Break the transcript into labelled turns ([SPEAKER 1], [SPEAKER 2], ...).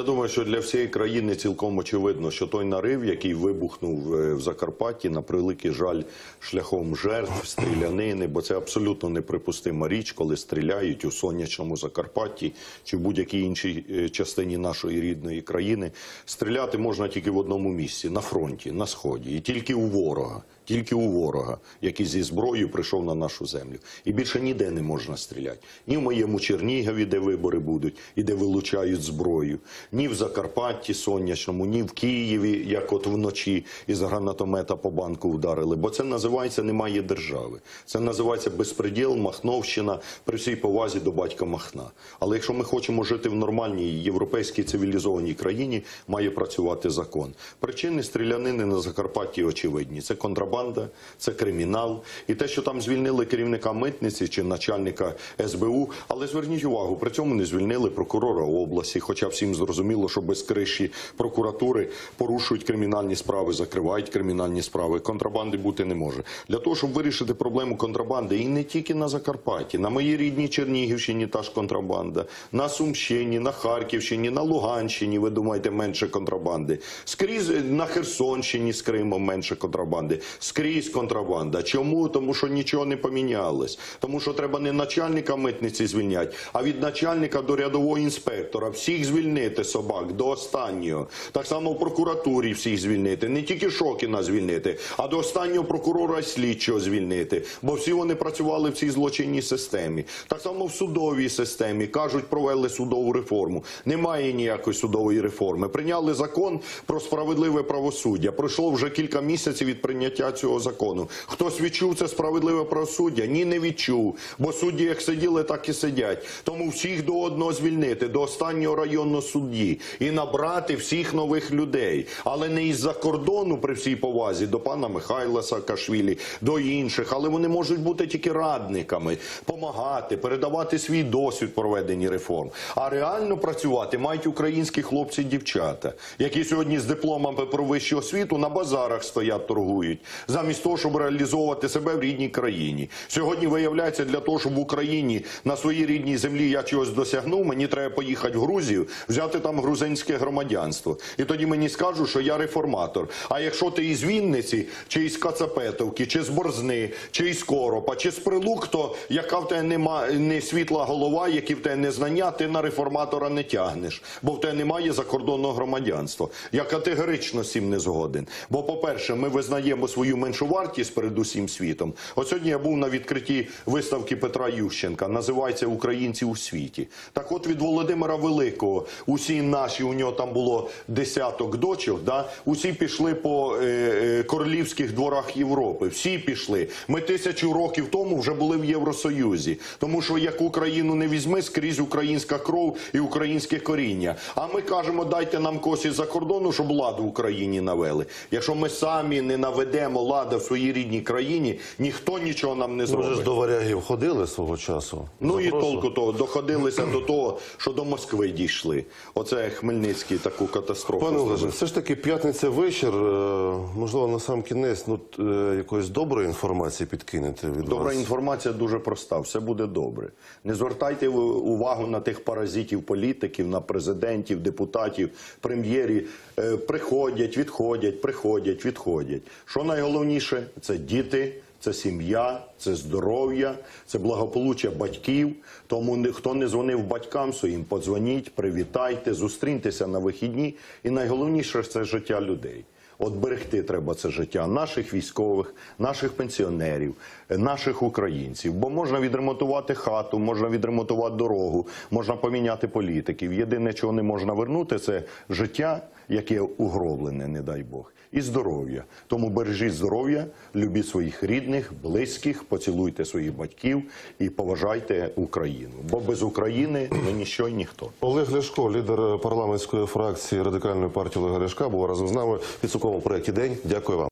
[SPEAKER 1] Я думаю, що для всієї країни цілком очевидно, що той нарив, який вибухнув е, в Закарпатті, на превеликий жаль, шляхом жертв, стрілянини, бо це абсолютно неприпустима річ, коли стріляють у сонячному Закарпатті чи в будь-якій іншій е, частині нашої рідної країни. Стріляти можна тільки в одному місці на фронті, на сході, і тільки у ворога. Тільки у ворога, який зі зброєю прийшов на нашу землю. І більше ніде не можна стріляти. Ні в моєму Чернігові, де вибори будуть, і де вилучають зброю, ні в Закарпатті сонячному, ні в Києві, як от вночі із гранатомета по банку вдарили. Бо це називається немає держави. Це називається безпреділ, Махновщина при всій повазі до батька Махна. Але якщо ми хочемо жити в нормальній європейській цивілізованій країні, має працювати закон. Причини стрілянини на Закарпатті очевидні. Це контрабанда, це кримінал. І те, що там звільнили керівника митниці чи начальника СБУ, але зверніть увагу, при цьому не звільнили прокурора області, хоча всім зрозуміло, що без криші прокуратури порушують кримінальні справи, закривають кримінальні справи. Контрабанди бути не може. Для того, щоб вирішити проблему контрабанди, і не тільки на Закарпатті, на моїй рідній Чернігівщині та ж контрабанда, на Сумщині, на Харківщині, на Луганщині, ви думаєте, менше контрабанди. Скрізь на Херсонщині з Кримом менше контрабанди. Скрізь контрабанда. Чому? Тому що нічого не помінялось. Тому що треба не начальника митниці звільняти, а від начальника до рядового інспектора. Всіх звільнити собак до останнього. Так само в прокуратурі всіх звільнити. Не тільки Шокіна звільнити, а до останнього прокурора слідчого звільнити. Бо всі вони працювали в цій злочинній системі. Так само в судовій системі. Кажуть, провели судову реформу. Немає ніякої судової реформи. Прийняли закон про справедливе правосуддя. Пройшло вже кілька місяців від прийняття цього закону. Хтось відчув це справедливе правосуддя? Ні, не відчув. Бо судді як сиділи, так і сидять. Тому всіх до одного звільнити, до останнього районного судді і набрати всіх нових людей. Але не із-за кордону, при всій повазі, до пана Михайла Саакашвілі, до інших. Але вони можуть бути тільки радниками, помагати, передавати свій досвід проведення реформ. А реально працювати мають українські хлопці і дівчата, які сьогодні з дипломами про вищу освіту на базарах стоять, торгують, замість того, щоб реалізовувати себе в рідній країні. Сьогодні виявляється, для того, щоб в Україні на своїй рідній землі я чогось досягнув, мені треба поїхати в Грузію, взяти там грузинське громадянство. І тоді мені скажуть, що я реформатор. А якщо ти із Вінниці, чи із Кацапетовки, чи з Борзни, чи із Коропа, чи з Прилук, то яка в тебе нема не світла голова, які в тебе не знання, ти на реформатора не тягнеш, бо в тебе немає закордонного громадянства. Я категорично з цим не згоден. Бо, по-перше, ми визнаємо свою меншу вартість перед усім світом. От сьогодні я був на відкритті виставки Петра Ющенка, називається Українці у світі. Так от від Володимира Великого, усі наші, у нього там було десяток дочок, да? усі пішли по е, е, королівських дворах Європи. Всі пішли. Ми тисячу років тому вже були в Євросоюзі. Тому що як Україну не візьми, скрізь українська кров і українське коріння. А ми кажемо, дайте нам когось із-за кордону, щоб ладу в Україні навели. Якщо ми самі не наведемо ладу в своїй рідній країні, ніхто нічого нам не
[SPEAKER 2] Ми вже ж до варягів ходили свого часу.
[SPEAKER 1] Ну і толку того, доходилися до того, що до Москви дійшли. Оце Хмельницький таку катастрофу.
[SPEAKER 2] Пане Олеже, все ж таки п'ятниця вечір. е, Можливо, на сам кінець ну, е, якоїсь доброї інформації підкинете від
[SPEAKER 1] Добра
[SPEAKER 2] вас.
[SPEAKER 1] інформація дуже проста, все буде добре. Не звертайте увагу на тих паразитів політиків, на президентів, депутатів, прем'єрів. Е, Приходять, відходять, приходять, відходять. Що найголовніше це діти. Це сім'я, це здоров'я, це благополуччя батьків. Тому хто не дзвонив батькам своїм, подзвоніть, привітайте, зустріньтеся на вихідні. І найголовніше це життя людей. От берегти треба це життя наших військових, наших пенсіонерів, наших українців. Бо можна відремонтувати хату, можна відремонтувати дорогу, можна поміняти політиків. Єдине, чого не можна вернути, це життя, яке угроблене, не дай Бог, і здоров'я. Тому бережіть здоров'я, любіть своїх рідних, близьких, поцілуйте своїх батьків і поважайте Україну. Бо без України ми ніщо і ніхто.
[SPEAKER 2] Олег Ляшко, лідер парламентської фракції радикальної партії Олега Ляшка, був разом з нами в підсумковому проєкті День. Дякую вам.